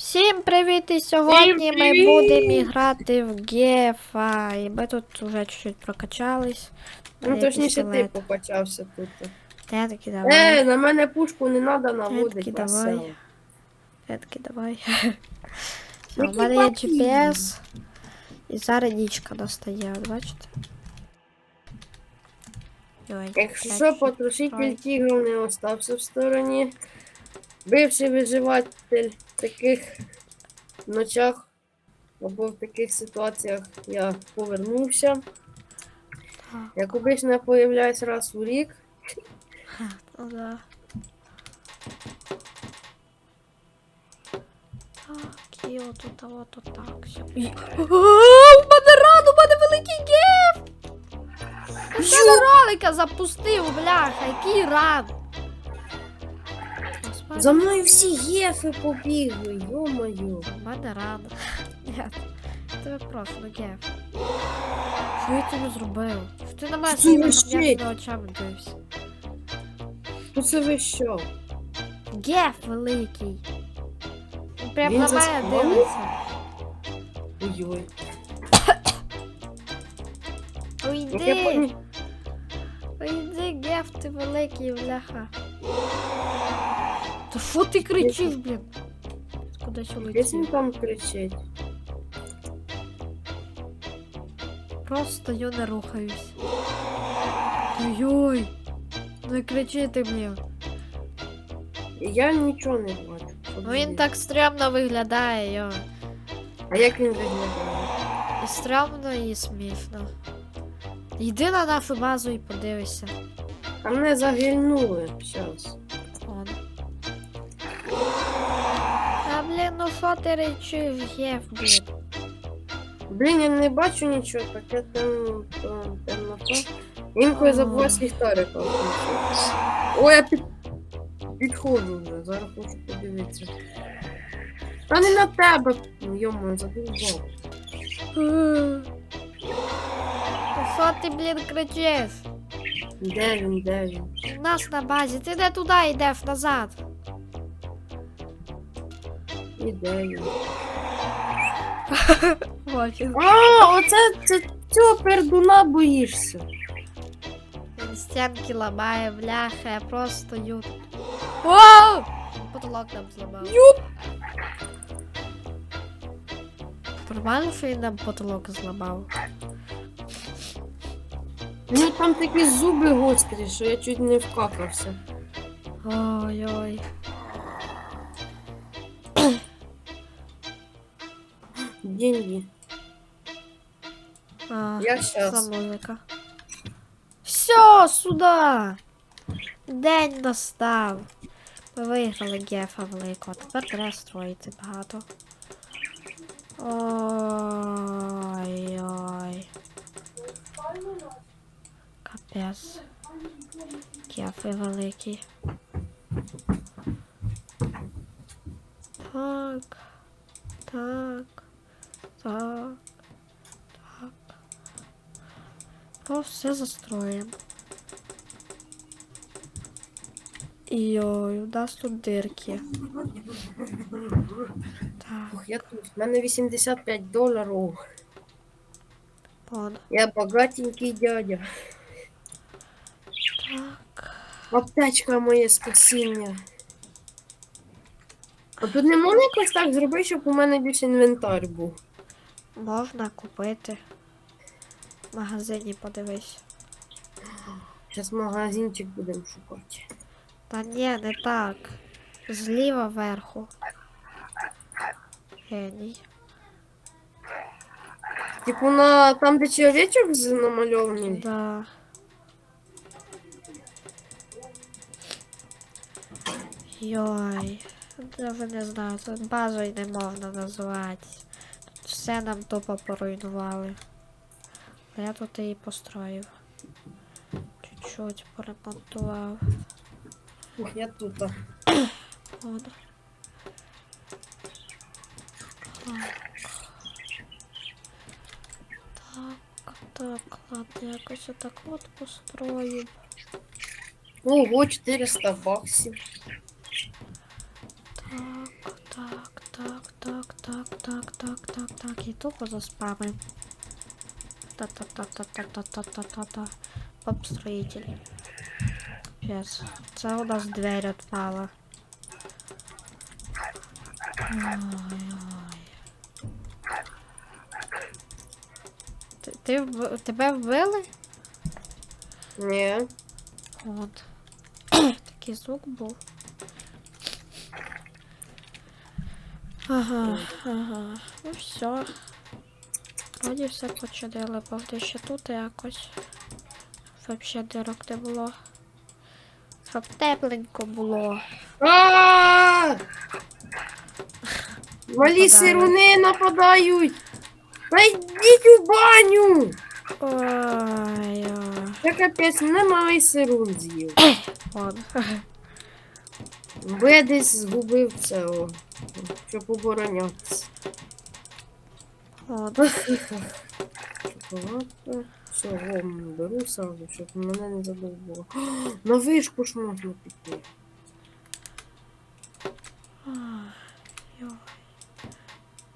Всім привіт! І сьогодні ми привіт! будемо грати в Гефа. І ми тут вже чуть-чуть прокачались. Ну, Мене точніше, ти покачався тут. Я таки давай. Е, на мене пушку не треба наводити. Таки давай. Я таки давай. У мене є? GPS. І зараз нічка достає, бачите? Якщо я що, потрошитель прой- не остався в стороні. Бивший виживатель в таких ночах або в таких ситуаціях я повернувся. Як обично, я появляюсь раз у рік. Ну да. Так, і отут, а от отак. все. У мене ран, у мене великий геф! Я ролика запустив, бляха, який ран. За мною всі гефи побігли, йо-моє. Мене ран. Ні, тебе просто геф. Що я тобі зробив? Що ти на мене Ти лишить. гам'яними очами дивишся? Тут це ви що? Геф великий. Він Прям Він на мене заспавнив? дивиться. Ой-ой. Уйди! Уйди, Геф, ти великий, бляха. Та що ти кричиш, блін? Кудись Десь він улетів. там кричить. Просто стою, не рухаюсь. Ой-ой! Не кричи ти, блін. Я нічого не бачу. Ну він так стрьомно виглядає, йо. А як він виглядає? І стрьомно, і смішно. Йди на нашу базу і подивися. А мене загильнули. Щас. Ну що ти блін? Блін, я не бачу нічого, таке там то, темнота. Інколи забуваю з. Ой, я під... підходжу вже, зараз хочу подивитися. Та не на тебе! Йому задовбав. Ну що ти, блін, кричиш? Де він, де він? У нас на базі, ти не туди йдеш назад. І де він? Ось він. А, оце це цього пердуна боїшся. Він стінки ламає, бляха, я просто ю. О! Потолок нам зламав. Юп! Нормально, що він нам потолок зламав. Ну там такі зуби гострі, що я чуть не вкакався. Ой-ой. Деньги. А, Я щас. музика? Все, сюди! День настав. Ми виграли гефа великого. Тепер треба строїти багато. Ой-ой. Капець. Гефи великі. Так. Так. Так. Так. О, все застроїмо. Йой, у нас тут дирки. Так, я тут. У мене 85 доларів. вон. Я багатенький дядя. Так. Аптечка моє спасіння. А тут не можна якось так зробити, щоб у мене більше інвентар був. Можна купити. В магазині подивись. Зараз магазинчик будемо шукати. Та ні, не так. Зліва вверху. Геній. Типу на там, де чоловічок з- намальований. Да. Йой. Даже не знаю, тут базою не можна назвати. Все нам тупо поруйнували. А я тут її построїв. Чуть-чуть поремонтував. Ух, я тут. От. Так, так, ладно, якось отак от построю. Ого, 400 баксів. Так, і тупо заспамим. Та-та-та-та-та-та-та-та-та. Поп-строитель. Пес. Це у нас дверь отпала. Ти, ти вб- тебе вбили? Ні. От. Такий звук був. Ага, ага. Ну все. Вроді все починили, бо ще тут якось. Вообще дирок не було. Щоб тепленько було. Малі сируни нападають! Та йдіть у баню! Ой. Та капець, немає сирун з'їв. Вон. Бо я десь згубив це, о, щоб оборонятися. Вон. Шоколадка. Все, вон, беру сразу, щоб мене не задовбало. На вишку ж можна піти. Ой.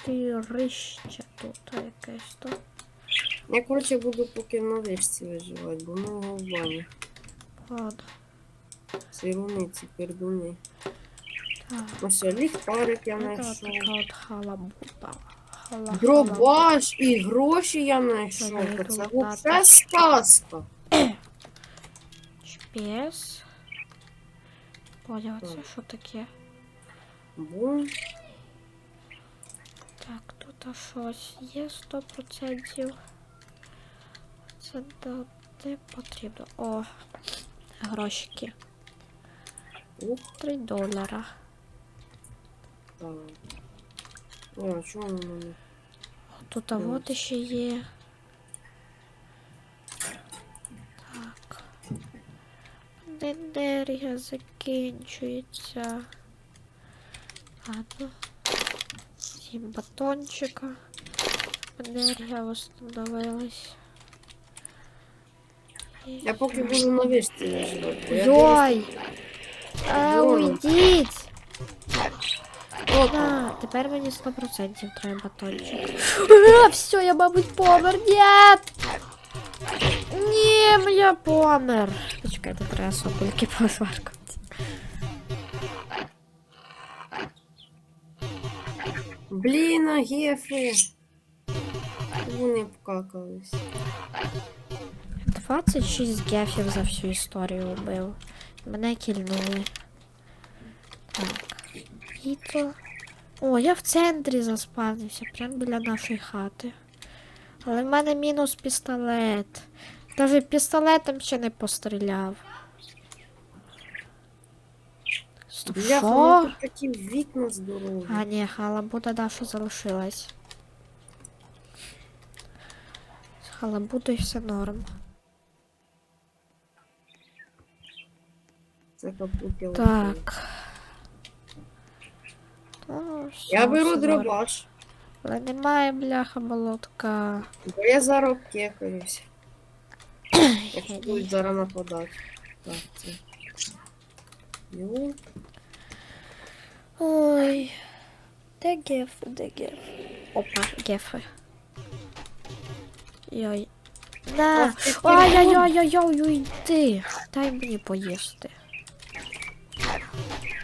І тут якесь то. Я, коротше, буду поки на вишці виживати, бо много в бані. Вон. Сируниці, пердуни. Ось ліхтарик я знайшов. халабута. Дробаш і гроші я знайшов. Це взагалі сказка. Шпіс. Поняв, це що таке? Бум. Так, тут щось є 100%. Це де потрібно. О, грошики. Ух, 3 долара. Так. О, а чого воно мене? Тут а Ну, от ще є. Так. Енергія закінчується. Ладно. Сім батончика. Енергія восстановилась. Я поки буду на вишці я Йой! А, уйдіть! дивлюсь- О, так. А, тепер мені 100% треба батончик. А, все, я, мабуть, помер. Нет! Ні, я помер. Почекайте, треба сопельки посваркати. Блін, а гефи. Вони вкакались. 26 гефів за всю історію убив. Мене кільнули. Так. І то. О, я в центрі заспавнився, прямо біля нашої хати. Але в мене мінус пістолет. Навіть пістолетом ще не постріляв. Стоп, Бляха, що? такі вікна здорові. А, ні, халабуда наша залишилась. З халабудою все норм. Це капут я лишив. Так. Ну, Я беру дробаш. Але немає бляха болотка. Бо я зараз обкекаюсь. Якщо будуть зараз нападати. Так, це. Йо. Ой. Де гефи, де гефи? Опа, гефи. Йой. Ти Ай-яй-яй-яй, уйди. Дай мені поїсти.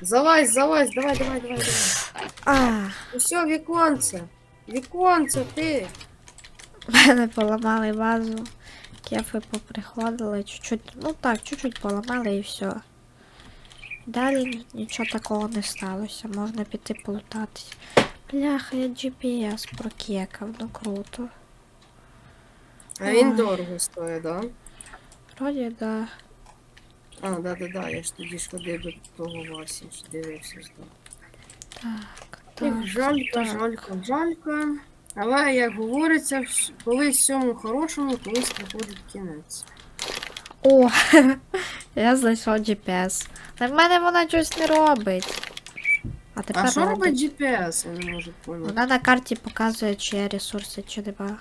Залазь, залазь, давай, давай, давай, давай. А, Усе, віконце. Віконце, ти. мене поламали вазу. Кефи поприходили, чуть-чуть, ну так, чуть-чуть поламали і все. Далі нічого такого не сталося, можна піти полутатись. Бляха, я GPS прокекав, ну круто. А він Ой. дорого стоїть, да? Вроді да. А, да, да, да, я ж тоді ж ходив до того Васі, ж дивився ж. Так, так. Жалька, так. жалька, жалька. Але, як говориться, колись всьому хорошому, колись приходить кінець. О, я знайшов GPS. Але в мене вона щось не робить. А тепер А що робить. GPS, я не можу поняти. Вона на карті показує, чи є ресурси, чи нема.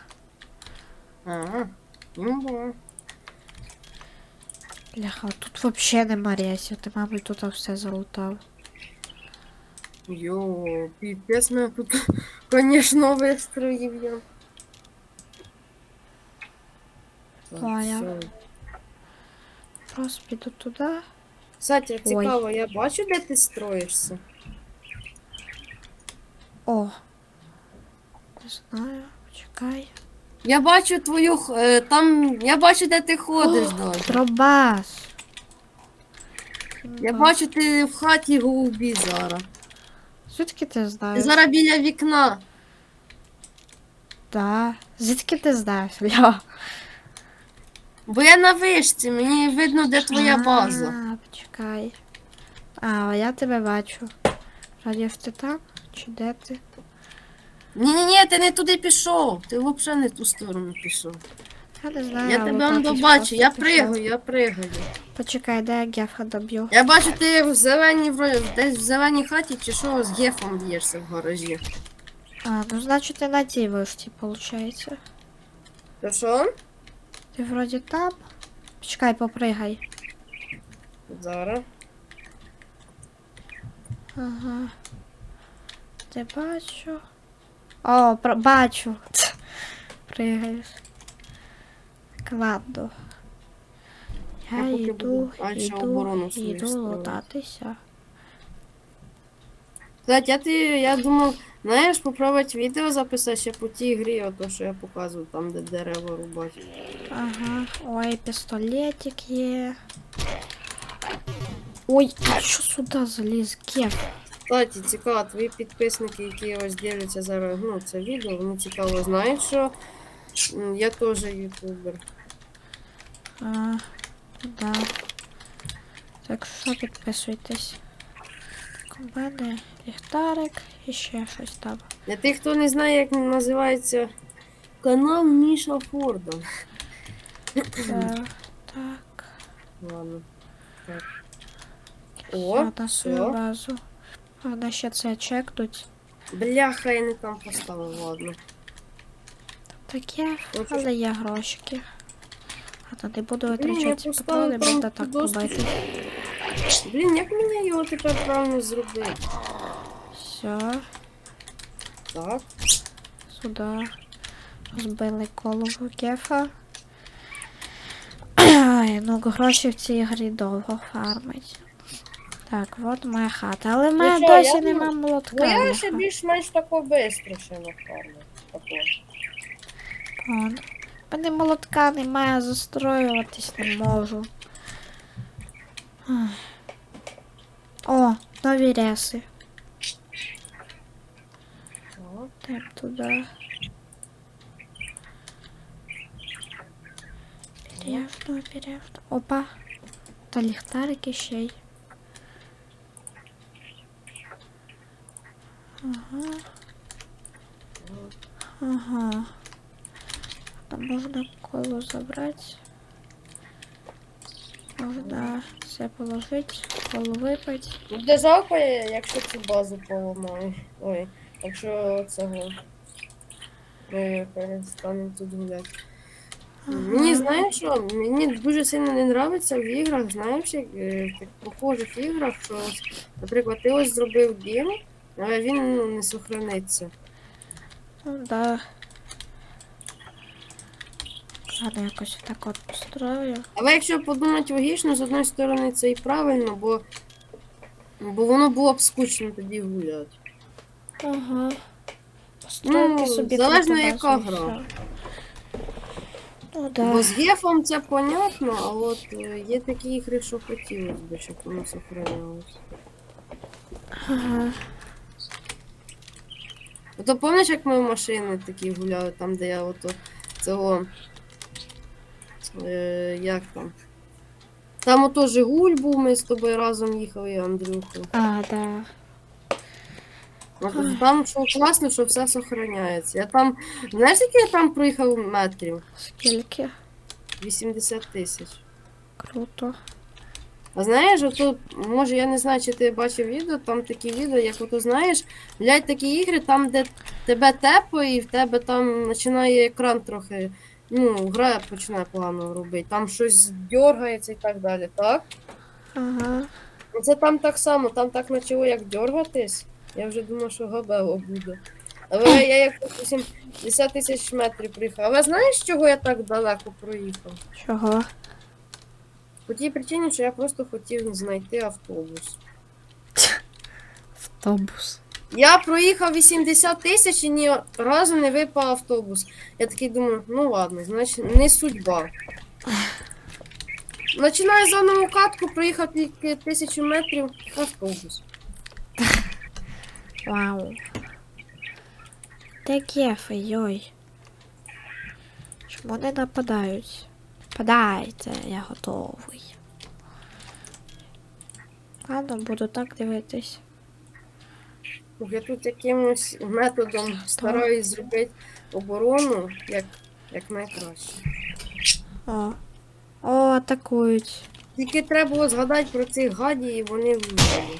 Ага, ну. Бляха, тут взагалі нема рейсів, ти, мабуть, тут все залутав. Йо, пипец, ми тут, конечно. Так, Поняв. Просто піду туди. Кстати, цікаво, я бачу, де ти строїшся. О. Не знаю. Чекай. Я бачу твою. х- е, там. Я бачу, де ти ходиш, О, даже. Дробас. Я бачу, ти в хаті голубі зараз. Звідки ти знаєш? зараз біля вікна. Да. Звідки ти знаєш? Ля. Бо я на вишці, мені видно, де твоя база. А, почекай. А, я тебе бачу. Радіо ти там? Чи де ти? Ні, ні, ні, ти не туди пішов. Ти взагалі не в ту сторону пішов. Я не знаю. Я але тебе он так просто я пішов. пригаю, я пригаю. Почекай, де я гефа доб'ю. Я бачу, ти в зеленій вро- десь в зеленій хаті чи що з гефом б'єшся в гаражі. А, ну значить ти на цій вишці, виходить. То що? Ти вроді там. Почекай, попригай. Зараз. Ага. Ти бачу. О, про- бачу. Пригаєш. Кладу. Я, Я поки йду, буду дальше йду, оборону свою йду лутатися. Кстати, я, ти, я думав, знаєш, попробувати відео записати ще по тій грі, ото що я показував, там, де дерева рубати. Ага. Ой, пістолетик є. Ой, ти що сюди заліз, Кеф? Кстати, цікаво, твої підписники, які ось дивляться зараз ну, це відео, вони цікаво знають, що я теж ютубер. А, да. Так що підписуйтесь. У мене ліхтарик і ще щось там. Для тих, хто не знає, як називається канал Міша Форда. Так. Ладно. Так. О, на свою базу. Вона ще це чекнуть. Бляха, я не там поставив, ладно. Таке, але є грошики. А то буду я ці патрони, там можна так купити. Блін, як мені його тепер правильно зробити? Все, Так. сюди. Розбили голову кефа. Ай, ну гроші в цій грі довго фармить. Так, от моя хата. Але в мене я досі нема молотка. Ну я ще більш-менш тако ще нафармив. Тако. Мене молотка немає, застроюватись не можу. О, нові реси. Так, туди. Перевно, перевно. Опа. Та ліхтарики ще й. Ага. Ага. Там можна коло забрати. Можна все положити, коло випити. Буде жалко, якщо цю базу поламаю. Ой, якщо цього. Ми перестанемо тут гуляти. Мені знаєш що? Мені дуже сильно не подобається в іграх, знаєш, е, в похожих іграх, що, наприклад, ти ось зробив дім, але він ну, не сохраниться. Ну да. Ладно, якось так от построю. Але якщо подумати логічно, з одної сторони це і правильно, бо, бо воно було б скучно тоді гуляти. Ага. Ну, собі залежно, яка базу гра. Ну да. Бо з гефом це понятно, а от е, є такі ігри, що хотілося б, щоб воно сохранялося. Ага. Ото пам'ятаєш, як ми в машини такі гуляли, там, де я ото цього. Е, як там? Там ото Жигуль був, ми з тобою разом їхали, Андрюха. А, да. От Там що класно, що все сохраняється. Я там, знаєш, скільки я там проїхав метрів? Скільки? 80 тисяч. Круто. А знаєш, ото, може, я не знаю, чи ти бачив відео, там такі відео, як ото знаєш, блядь, такі ігри, там, де тебе тепло і в тебе там починає екран трохи, ну, гра починає погано робити, там щось дергається і так далі, так? Ага. Ну, Це там так само, там так почало як дергатись. Я вже думав, що габело буде. Але я якось 80 тисяч метрів проїхав. Але знаєш, чого я так далеко проїхав? Чого? По тій причині, що я просто хотів знайти автобус. Автобус. Я проїхав 80 тисяч і ні разу не випав автобус. Я такий думаю, ну ладно, значить не судьба. Починаю заново катку, проїхав тільки тисячу метрів автобус. Вау. Де кефи, йой. Чому не нападають? Нападайте, я готовий. Ладно, буду так дивитись. Я тут якимось методом стараюсь зробити оборону як, як найкраще. О. О, атакують. Тільки треба було згадати про цих гадів і вони вмерли.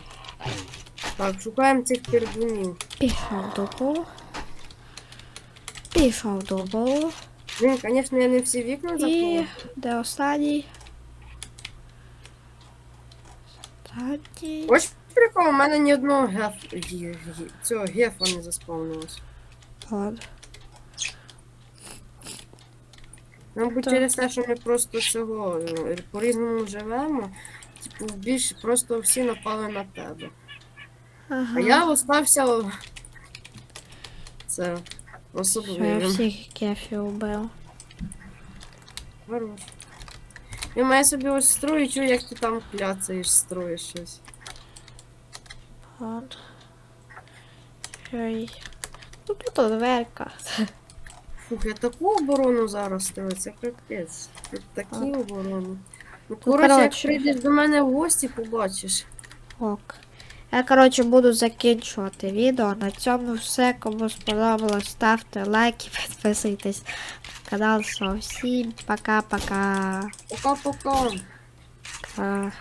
Так, шукаємо цих пердунів. Пішов дубл. Пішов дубл. Блін, звісно, я не всі вікна І закрила. де останній? Останній. Ось прикол, у мене ні одного геф... гі- гі- цього гефа не заспавнилось. Ладно. Мабуть, Так. через те, що ми просто цього е, по-різному живемо, типу, більш просто всі напали на тебе. Ага. А я остався о, це Що я особливим. всіх кефів убив. Хорош. І я собі ось строю, чую, як ти там кляцаєш, строїш щось. От. Ой. Ну тут дверка. Фух, я таку оборону зараз строю, це капець. Такі От. оборони. Ну, коротше, як коротше. прийдеш до мене в гості, побачиш. Ок. Я, коротше, буду закінчувати відео. На цьому все. Кому сподобалось, ставте лайки, підписуйтесь на канал. Всім пока-пока. Пока-пока. Пока.